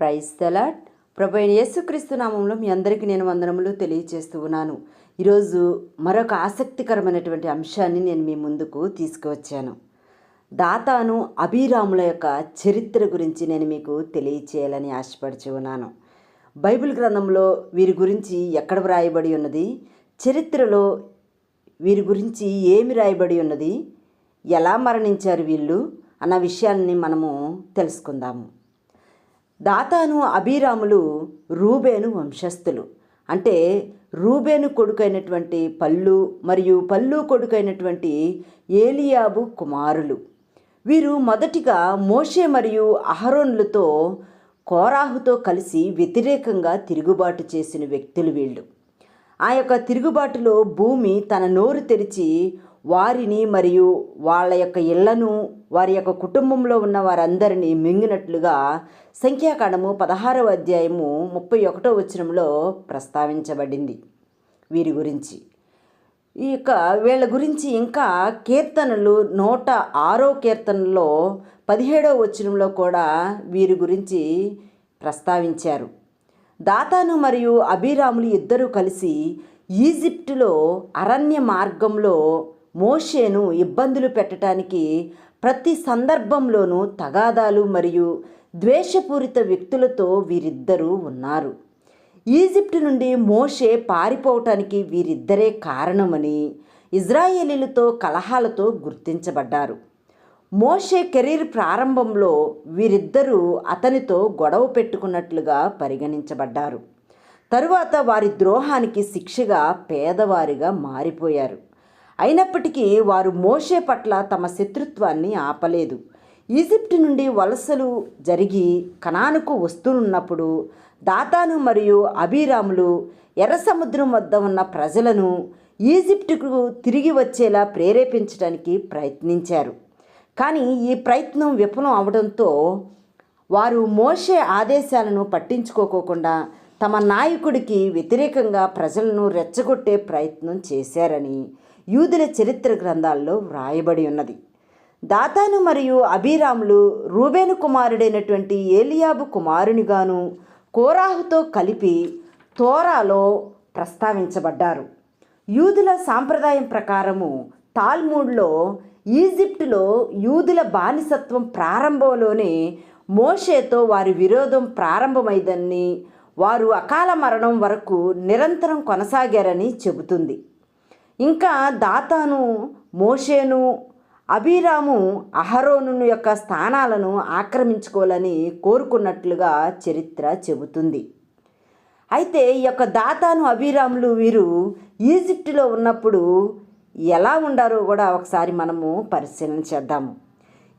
Praise తలాట్ ప్రభు అయిన యేసుక్రీస్తు నామంలో మీ అందరికీ నేను వందనములు తెలియజేస్తూ ఉన్నాను. ఈరోజు మరొక ఆసక్తికరమైనటువంటి అంశాన్ని నేను మీ ముందుకు తీసుకువచ్చాను. దాతాను అభిరాముల యొక్క చరిత్ర గురించి నేను మీకు తెలియచేయాలని ఆశపడుచు ఉన్నాను. బైబిల్ గ్రంథంలో వీరి గురించి ఎక్కడ వ్రాయబడి ఉన్నది? చరిత్రలో వీరి గురించి ఏమి రాయబడి ఉన్నది? ఎలా మరణించారు వీళ్ళు? అన్న విషయాన్ని మనము తెలుసుకుందాము. దాతాను అభిరాములు రూబేను వంశస్థులు. అంటే రూబేను కొడుకైనటువంటి పల్లు మరియు పల్లు కొడుకైనటువంటి ఏలియాబు కుమారులు. వీరు మొదటిగా మోషే మరియు అహరోన్లతో కోరాహుతో కలిసి వ్యతిరేకంగా తిరుగుబాటు చేసిన వ్యక్తులు వీళ్ళు. ఆ యొక్క తిరుగుబాటులో భూమి తన నోరు తెరిచి వారిని మరియు వాళ్ళ యొక్క ఇళ్ళను వారి యొక్క కుటుంబంలో ఉన్న వారందరినీ మింగినట్లుగా సంఖ్యాకాండము పదహారవ అధ్యాయము ముప్పై ఒకటో వచనంలో ప్రస్తావించబడింది వీరి గురించి. ఈ యొక్క వీళ్ళ గురించి ఇంకా కీర్తనలు నూట ఆరో కీర్తనలో పదిహేడవ వచనంలో కూడా వీరి గురించి ప్రస్తావించారు. దాతాను మరియు అభిరాములు ఇద్దరూ కలిసి ఈజిప్టులో అరణ్య మార్గంలో మోషేను ఇబ్బందులు పెట్టడానికి ప్రతి సందర్భంలోనూ తగాదాలు మరియు ద్వేషపూరిత వ్యక్తులతో వీరిద్దరూ ఉన్నారు. ఈజిప్టు నుండి మోషే పారిపోవటానికి వీరిద్దరే కారణమని ఇజ్రాయేలీలతో కలహాలతో గుర్తించబడ్డారు. మోషే కెరీర్ ప్రారంభంలో వీరిద్దరూ అతనితో గొడవ పెట్టుకున్నట్లుగా పరిగణించబడ్డారు. తరువాత వారి ద్రోహానికి శిక్షగా పేదవారిగా మారిపోయారు. అయినప్పటికీ వారు మోషే పట్ల తమ శత్రుత్వాన్ని ఆపలేదు. ఈజిప్ట్ నుండి వలసలు జరిగి కనానుకు వస్తున్నప్పుడు దాతాను మరియు అభిరాములు ఎర్ర సముద్రం వద్ద ఉన్న ప్రజలను ఈజిప్టుకు తిరిగి వచ్చేలా ప్రేరేపించడానికి ప్రయత్నించారు. కానీ ఈ ప్రయత్నం విఫలం అవడంతో వారు మోషే ఆదేశాలను పట్టించుకోకోకుండా తమ నాయకుడికి వ్యతిరేకంగా ప్రజలను రెచ్చగొట్టే ప్రయత్నం చేశారని యూదుల చరిత్ర గ్రంథాల్లో వ్రాయబడి ఉన్నది. దాతాను మరియు అభిరాములు రూబేను కుమారుడైనటువంటి ఏలియాబు కుమారునిగాను కోరాహుతో కలిపి తోరాలో ప్రస్తావించబడ్డారు. యూదుల సాంప్రదాయం ప్రకారము తాల్మూడ్లో ఈజిప్టులో యూదుల బానిసత్వం ప్రారంభంలోనే మోషేతో వారి విరోధం ప్రారంభమైందని వారు అకాల మరణం వరకు నిరంతరం కొనసాగారని చెబుతుంది. ఇంకా దాతాను మోషేను అభిరాము అహరోను యొక్క స్థానాలను ఆక్రమించుకోవాలని కోరుకున్నట్లుగా చరిత్ర చెబుతుంది. అయితే ఈ యొక్క దాతాను అభిరాములు వీరు ఈజిప్టులో ఉన్నప్పుడు ఎలా ఉండారో కూడా ఒకసారి మనము పరిశీలన చేద్దాము.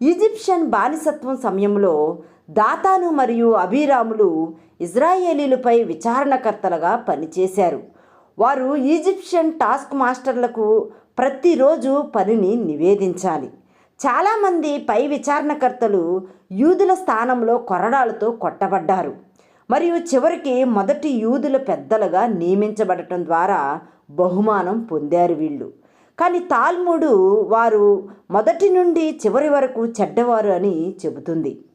ఈజిప్షియన్ బానిసత్వం సమయంలో దాతాను మరియు అభిరాములు ఇజ్రాయేలీలపై విచారణకర్తలుగా పనిచేశారు. వారు ఈజిప్షియన్ టాస్క్ మాస్టర్లకు ప్రతిరోజు పనిని నివేదించాలి. చాలామంది పై విచారణకర్తలు యూదుల స్థానంలో కొరడాలతో కొట్టబడ్డారు. మరియు చివరికి మొదటి యూదుల పెద్దలుగా నియమించబడటం ద్వారా బహుమానం పొందారు వీళ్ళు. కానీ తాల్ముడు వారు మొదటి నుండి చివరి వరకు చెడ్డవారు అని చెబుతుంది.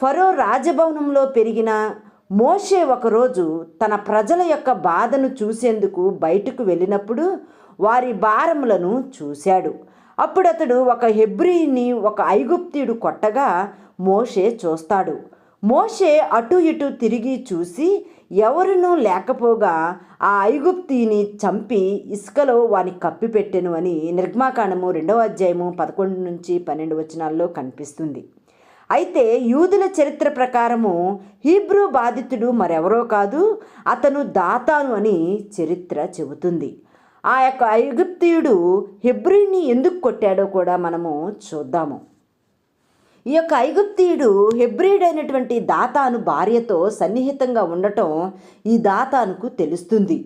ఫరో రాజభవనంలో పెరిగిన మోషే ఒకరోజు తన ప్రజల యొక్క బాధను చూసేందుకు బయటకు వెళ్ళినప్పుడు వారి భారములను చూశాడు. అప్పుడు అతడు ఒక హెబ్రీని ఒక ఐగుప్తీయుడు కొట్టగా మోషే చూస్తాడు. మోషే అటు ఇటు తిరిగి చూసి ఎవరునూ లేకపోగా ఆ ఐగుప్తిని చంపి ఇసుకలో వాని కప్పిపెట్టెను అని నిర్మాకాండము రెండవ అధ్యాయము పదకొండు నుంచి పన్నెండు వచనాల్లో కనిపిస్తుంది. అయితే యూదుల చరిత్ర ప్రకారము హీబ్రూ బాధితుడు మరెవరో కాదు అతను దాతాను అని చరిత్ర చెబుతుంది. ఆ యొక్క ఐగుప్తియుడు హెబ్రీని ఎందుకు కొట్టాడో కూడా మనము చూద్దాము. ఈ యొక్క ఐగుప్తీయుడు హెబ్రిడైనటువంటి దాతాను భార్యతో సన్నిహితంగా ఉండటం ఈ దాతానుకు తెలుస్తుంది.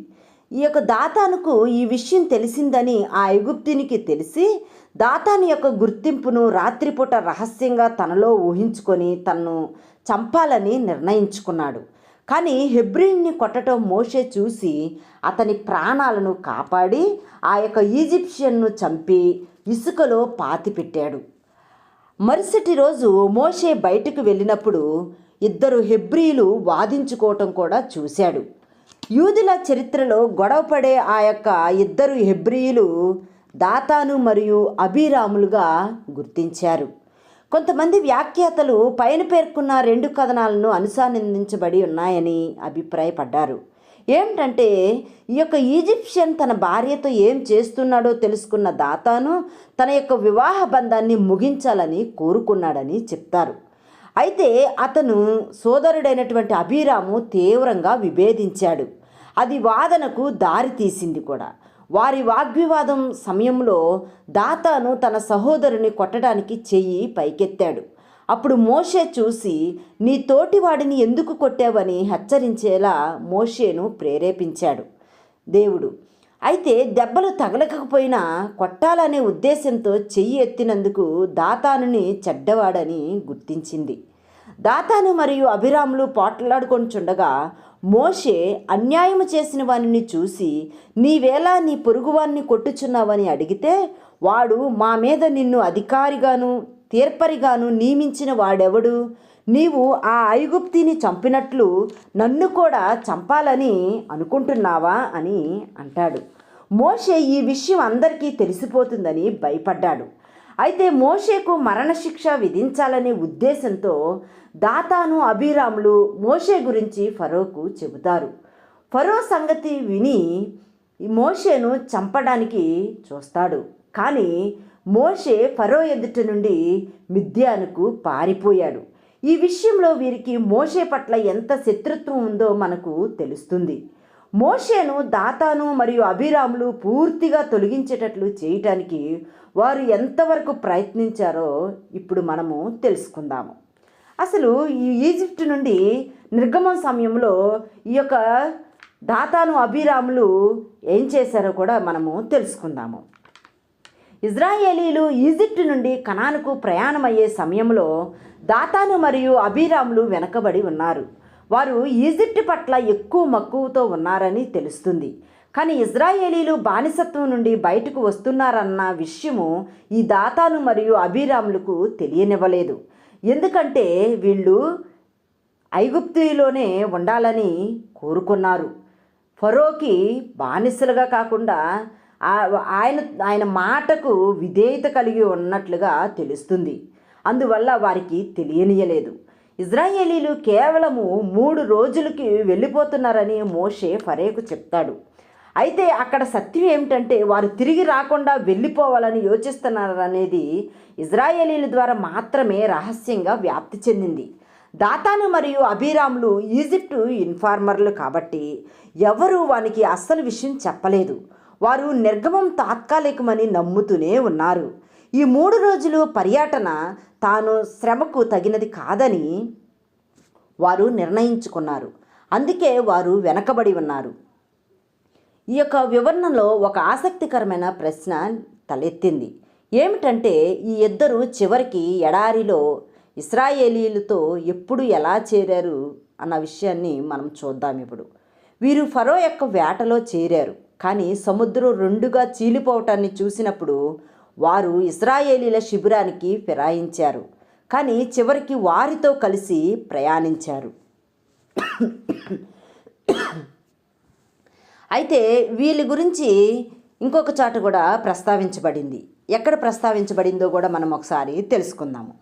ఈ యొక్క దాతానుకు ఈ విషయం తెలిసిందని ఆ ఐగుప్తునికి తెలిసి దాతాని యొక్క గుర్తింపును రాత్రిపూట రహస్యంగా తనలో ఊహించుకొని తన్ను చంపాలని నిర్ణయించుకున్నాడు. కానీ హెబ్రిన్ని కొట్టడం మోషే చూసి అతని ప్రాణాలను కాపాడి ఆ యొక్క ఈజిప్షియన్ను చంపి ఇసుకలో పాతిపెట్టాడు. మరుసటి రోజు మోషే బయటకు వెళ్ళినప్పుడు ఇద్దరు హెబ్రీలు వాదించుకోవటం కూడా చూశాడు. యూదుల చరిత్రలో గొడవపడే ఆ యొక్క ఇద్దరు హెబ్రీలు దాతాను మరియు అభిరాములుగా గుర్తించారు. కొంతమంది వ్యాఖ్యాతలు పైన పేర్కొన్న రెండు కథనాలను అనుసంధానించబడి ఉన్నాయని అభిప్రాయపడ్డారు. ఏమిటంటే ఈ యొక్క ఈజిప్షియన్ తన భార్యతో ఏం చేస్తున్నాడో తెలుసుకున్న దాతాను తన యొక్క వివాహ బంధాన్ని ముగించాలని కోరుకున్నాడని చెప్తారు. అయితే అతను సోదరుడైనటువంటి అభిరాము తీవ్రంగా విభేదించాడు. అది వాదనకు దారి తీసింది కూడా. వారి వాగ్వివాదం సమయంలో దాతాను తన సహోదరుని కొట్టడానికి చెయ్యి పైకెత్తాడు. అప్పుడు మోషే చూసి నీ తోటివాడిని ఎందుకు కొట్టావని హెచ్చరించేలా మోషేను ప్రేరేపించాడు దేవుడు. అయితే దెబ్బలు తగలకపోయినా కొట్టాలనే ఉద్దేశంతో చెయ్యి ఎత్తినందుకు దాతానుని చెడ్డవాడని గుర్తించింది. దాతాను మరియు అభిరాములు పోట్లాడుకొనిచుండగా మోషే అన్యాయము చేసిన వానిని చూసి నీవేలా నీ పొరుగువాన్ని కొట్టుచున్నావని అడిగితే వాడు మా మీద నిన్ను అధికారిగాను తీర్పరిగాను నియమించిన వాడెవడు? నీవు ఆ ఐగుప్తిని చంపినట్లు నన్ను కూడా చంపాలని అనుకుంటున్నావా? అని అంటాడు. మోషే ఈ విషయం అందరికీ తెలిసిపోతుందని భయపడ్డాడు. అయితే మోషేకు మరణశిక్ష విధించాలనే ఉద్దేశంతో దాతాను అభిరాములు మోషే గురించి ఫరోకు చెబుతారు. ఫరో సంగతి విని మోషేను చంపడానికి చూస్తాడు. కానీ మోషే ఫరో ఎదుట నుండి మిథ్యానుకు పారిపోయాడు. ఈ విషయంలో వీరికి మోషే పట్ల ఎంత శత్రుత్వం ఉందో మనకు తెలుస్తుంది. మోషేను దాతాను మరియు అభిరాములు పూర్తిగా తొలగించేటట్లు చేయటానికి వారు ఎంతవరకు ప్రయత్నించారో ఇప్పుడు మనము తెలుసుకుందాము. అసలు ఈ ఈజిప్ట్ నుండి నిర్గమం సమయంలో ఈ యొక్క దాతాను అభిరాములు ఏం చేశారో కూడా మనము తెలుసుకుందాము. ఇజ్రాయేలీలు ఈజిప్ట్ నుండి కణానుకు ప్రయాణమయ్యే సమయంలో దాతాను మరియు అభిరాములు వెనకబడి ఉన్నారు. వారు ఈజిప్ట్ పట్ల ఎక్కువ మక్కువతో ఉన్నారని తెలుస్తుంది. కానీ ఇజ్రాయేలీలు బానిసత్వం నుండి బయటకు వస్తున్నారన్న విషయము ఈ దాతాను మరియు అభిరాములకు తెలియనివ్వలేదు. ఎందుకంటే వీళ్ళు ఐగుప్తిలోనే ఉండాలని కోరుకున్నారు. ఫరోకి బానిసలుగా కాకుండా ఆయన ఆయన మాటకు విధేయత కలిగి ఉన్నట్లుగా తెలుస్తుంది. అందువల్ల వారికి తెలియనియలేదు ఇజ్రాయేలీలు కేవలము మూడు రోజులకి వెళ్ళిపోతున్నారని మోషే ఫరేకు చెప్తాడు. అయితే అక్కడ సత్యం ఏమిటంటే వారు తిరిగి రాకుండా వెళ్ళిపోవాలని యోచిస్తున్నారనేది ఇజ్రాయేలీల ద్వారా మాత్రమే రహస్యంగా వ్యాప్తి చెందింది. దాతాను మరియు అభిరాములు ఈజిప్టు ఇన్ఫార్మర్లు కాబట్టి ఎవరు వానికి అస్సలు విషయం చెప్పలేదు. వారు నిర్గమం తాత్కాలికమని నమ్ముతూనే ఉన్నారు. ఈ మూడు రోజులు పర్యటన తాను శ్రమకు తగినది కాదని వారు నిర్ణయించుకున్నారు. అందుకే వారు వెనకబడి ఉన్నారు. ఈ యొక్క వివరణలో ఒక ఆసక్తికరమైన ప్రశ్న తలెత్తింది. ఏమిటంటే ఈ ఇద్దరు చివరికి ఎడారిలో ఇస్రాయేలీలతో ఎప్పుడు ఎలా చేరారు అన్న విషయాన్ని మనం చూద్దాం ఇప్పుడు. వీరు ఫరో యొక్క వేటలో చేరారు. కానీ సముద్రం రెండుగా చీలిపోవటాన్ని చూసినప్పుడు వారు ఇస్రాయేలీల శిబిరానికి ఫిరాయించారు. కానీ చివరికి వారితో కలిసి ప్రయాణించారు. అయితే వీళ్ళ గురించి ఇంకొక చాట కూడా ప్రస్తావించబడింది. ఎక్కడ ప్రస్తావించబడిందో కూడా మనం ఒకసారి తెలుసుకుందాము.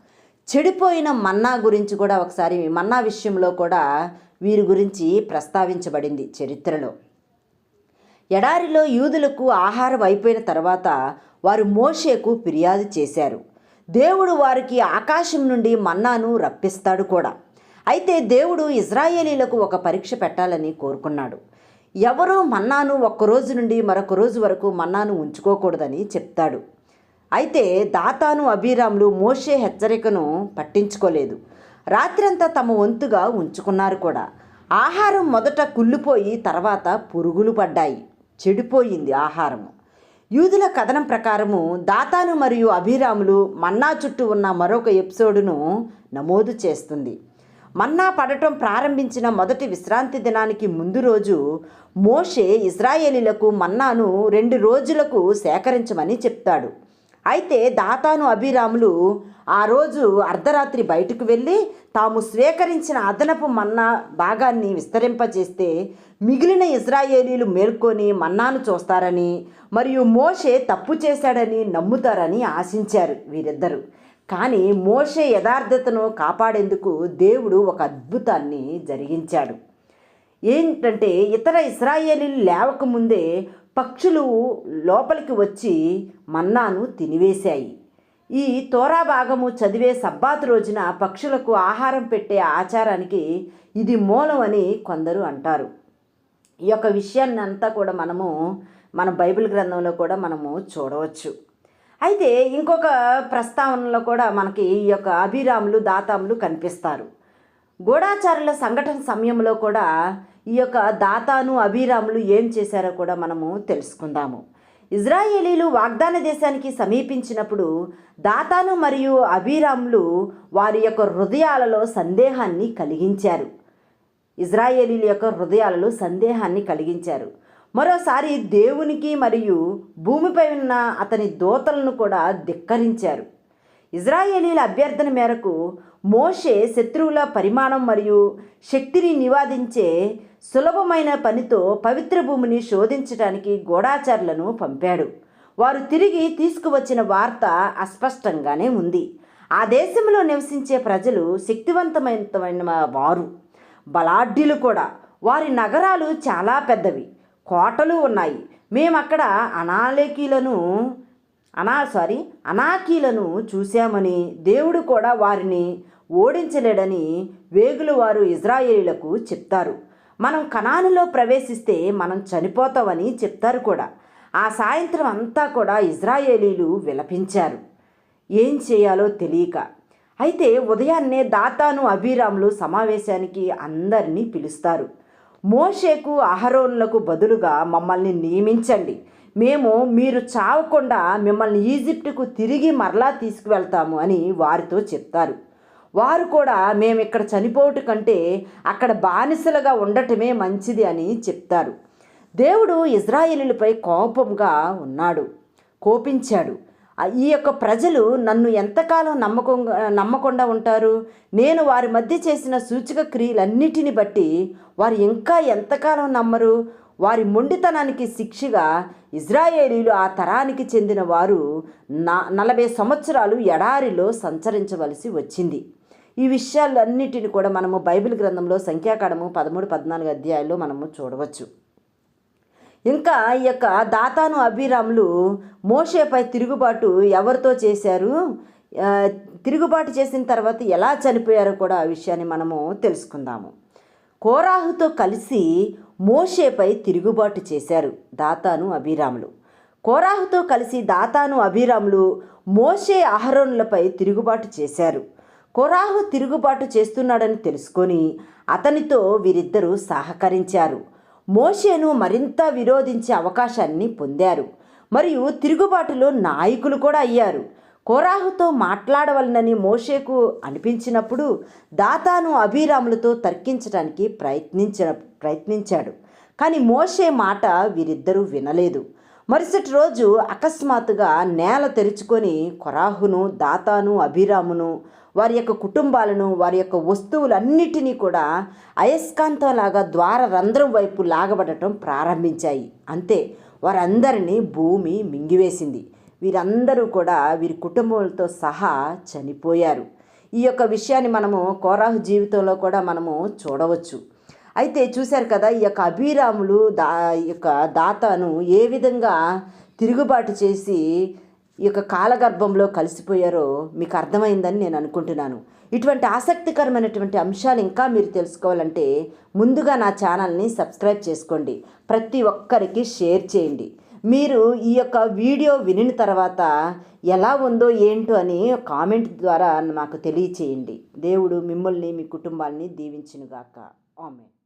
చెడిపోయిన మన్నా గురించి కూడా ఒకసారి మన్నా విషయంలో కూడా వీరి గురించి ప్రస్తావించబడింది చరిత్రలో. ఎడారిలో యూదులకు ఆహారం అయిపోయిన తర్వాత వారు మోషేకు ఫిర్యాదు చేశారు. దేవుడు వారికి ఆకాశం నుండి మన్నాను రప్పిస్తాడు కూడా. అయితే దేవుడు ఇజ్రాయేలీలకు ఒక పరీక్ష పెట్టాలని కోరుకున్నాడు. ఎవరూ మన్నాను ఒక్క రోజు నుండి మరొక రోజు వరకు మన్నాను ఉంచుకోకూడదని చెప్తాడు. అయితే దాతాను అభిరాములు మోషే హెచ్చరికను పట్టించుకోలేదు. రాత్రంతా తమ వంతుగా ఉంచుకున్నారు కూడా. ఆహారం మొదట కుళ్ళిపోయి తర్వాత పురుగులు పడ్డాయి. చెడిపోయింది ఆహారము. యూదుల కథనం ప్రకారము దాతాను మరియు అభిరాములు మన్నా చుట్టూ ఉన్న మరొక ఎపిసోడును నమోదు చేస్తుంది. మన్నా పడటం ప్రారంభించిన మొదటి విశ్రాంతి దినానికి ముందు రోజు మోషే ఇజ్రాయేలీలకు మన్నాను రెండు రోజులకు సేకరించమని చెప్తాడు. అయితే దాతాను అభిరాములు ఆ రోజు అర్ధరాత్రి బయటకు వెళ్ళి తాము స్వీకరించిన అదనపు మన్నా భాగాన్ని విస్తరింపజేస్తే మిగిలిన ఇజ్రాయేలీలు మేల్కొని మన్నాను చూస్తారని మరియు మోషే తప్పు చేశాడని నమ్ముతారని ఆశించారు వీరిద్దరూ. కానీ మోషే యథార్థతను కాపాడేందుకు దేవుడు ఒక అద్భుతాన్ని జరిగించాడు. ఏంటంటే ఇతర ఇస్రాయేలీలు లేవకముందే పక్షులు లోపలికి వచ్చి మన్నాను తినివేశాయి. ఈ తోరా భాగము చదివే సబ్బాతు రోజున పక్షులకు ఆహారం పెట్టే ఆచారానికి ఇది మూలం అని కొందరు అంటారు. ఈ యొక్క విషయాన్ని అంతా కూడా మనము మన బైబిల్ గ్రంథంలో కూడా మనము చూడవచ్చు. అయితే ఇంకొక ప్రస్తావనలో కూడా మనకి ఈ యొక్క అభిరాములు దాతాములు కనిపిస్తారు. గూఢాచారుల సంఘటన సమయంలో కూడా ఈ యొక్క దాతాను అభిరాములు ఏం చేశారో కూడా మనము తెలుసుకుందాము. ఇజ్రాయేలీలు వాగ్దాన దేశానికి సమీపించినప్పుడు దాతాను మరియు అభిరాములు వారి యొక్క హృదయాలలో సందేహాన్ని కలిగించారు. ఇజ్రాయేలీల యొక్క హృదయాలలో సందేహాన్ని కలిగించారు. మరోసారి దేవునికి మరియు భూమిపై ఉన్న అతని దోతలను కూడా ధిక్కరించారు. ఇజ్రాయేలీల అభ్యర్థన మేరకు మోషే శత్రువుల పరిమాణం మరియు శక్తిని నివాదించే సులభమైన పనితో పవిత్ర భూమిని శోధించడానికి గూఢాచారులను పంపాడు. వారు తిరిగి తీసుకువచ్చిన వార్త అస్పష్టంగానే ఉంది. ఆ దేశంలో నివసించే ప్రజలు శక్తివంతమైన వారు బలాఢ్యులు కూడా. వారి నగరాలు చాలా పెద్దవి. కోటలు ఉన్నాయి. మేము అక్కడ అనాలేకీలను అనా సారీ అనాకీలను చూశామని దేవుడు కూడా వారిని ఓడించలేడని వేగులు వారు ఇజ్రాయేలీలకు చెప్తారు. మనం కణానులో ప్రవేశిస్తే మనం చనిపోతామని చెప్తారు కూడా. ఆ సాయంత్రం అంతా కూడా ఇజ్రాయేలీలు విలపించారు. ఏం చేయాలో తెలియక. అయితే ఉదయాన్నే దాతాను అభిరాములు సమావేశానికి అందరినీ పిలుస్తారు. మోషేకు అహరోన్లకు బదులుగా మమ్మల్ని నియమించండి. మేము మీరు చావకుండా మిమ్మల్ని ఈజిప్టుకు తిరిగి మరలా తీసుకువెళ్తాము అని వారితో చెప్తారు. వారు కూడా మేము ఇక్కడ చనిపోవట కంటే అక్కడ బానిసలుగా ఉండటమే మంచిది అని చెప్తారు. దేవుడు ఇజ్రాయేలీలపై కోపంగా ఉన్నాడు. కోపించాడు. ఈ యొక్క ప్రజలు నన్ను ఎంతకాలం నమ్మకం నమ్మకుండా ఉంటారు? నేను వారి మధ్య చేసిన సూచక క్రియలన్నిటిని బట్టి వారు ఇంకా ఎంతకాలం నమ్మరు? వారి మొండితనానికి శిక్షగా ఇజ్రాయేలీలు ఆ తరానికి చెందిన వారు నా నలభై సంవత్సరాలు ఎడారిలో సంచరించవలసి వచ్చింది. ఈ విషయాలన్నిటిని కూడా మనము బైబిల్ గ్రంథంలో సంఖ్యాకాండము పదమూడు పద్నాలుగు అధ్యాయాల్లో మనము చూడవచ్చు. ఇంకా ఈ యొక్క దాతాను అభిరాములు మోషేపై తిరుగుబాటు ఎవరితో చేశారు? తిరుగుబాటు చేసిన తర్వాత ఎలా చనిపోయారో కూడా ఆ విషయాన్ని మనము తెలుసుకుందాము. కోరాహుతో కలిసి మోషేపై తిరుగుబాటు చేశారు దాతాను అభిరాములు. కోరాహుతో కలిసి దాతాను అభిరాములు మోషే అహరోనులపై తిరుగుబాటు చేశారు. కోరాహు తిరుగుబాటు చేస్తున్నాడని తెలుసుకొని అతనితో వీరిద్దరూ సహకరించారు. మోషేను మరింత విరోధించే అవకాశాన్ని పొందారు. మరియు తిరుగుబాటులో నాయకులు కూడా అయ్యారు. కోరాహుతో మాట్లాడవలనని మోషేకు అనిపించినప్పుడు దాతాను అభిరాములతో తర్కించడానికి ప్రయత్నించిన ప్రయత్నించాడు. కానీ మోషే మాట వీరిద్దరూ వినలేదు. మరుసటి రోజు అకస్మాత్తుగా నేల తెరుచుకొని కొరాహును దాతాను అభిరామును వారి యొక్క కుటుంబాలను వారి యొక్క వస్తువులన్నిటినీ కూడా అయస్కాంతంలాగా ద్వార రంధ్రం వైపు లాగబడటం ప్రారంభించాయి. అంతే వారందరినీ భూమి మింగివేసింది. వీరందరూ కూడా వీరి కుటుంబాలతో సహా చనిపోయారు. ఈ యొక్క విషయాన్ని మనము కోరాహు జీవితంలో కూడా మనము చూడవచ్చు. అయితే చూశారు కదా ఈ యొక్క అభిరాములు దా ఈ యొక్క దాతను ఏ విధంగా తిరుగుబాటు చేసి ఈ యొక్క కాలగర్భంలో కలిసిపోయారో మీకు అర్థమైందని నేను అనుకుంటున్నాను. ఇటువంటి ఆసక్తికరమైనటువంటి అంశాలు ఇంకా మీరు తెలుసుకోవాలంటే ముందుగా నా ఛానల్ని సబ్స్క్రైబ్ చేసుకోండి. ప్రతి ఒక్కరికి షేర్ చేయండి. మీరు ఈ యొక్క వీడియో వినిన తర్వాత ఎలా ఉందో ఏంటో అని కామెంట్ ద్వారా మాకు తెలియచేయండి. దేవుడు మిమ్మల్ని మీ కుటుంబాన్ని దీవించునుగాక. ఆమె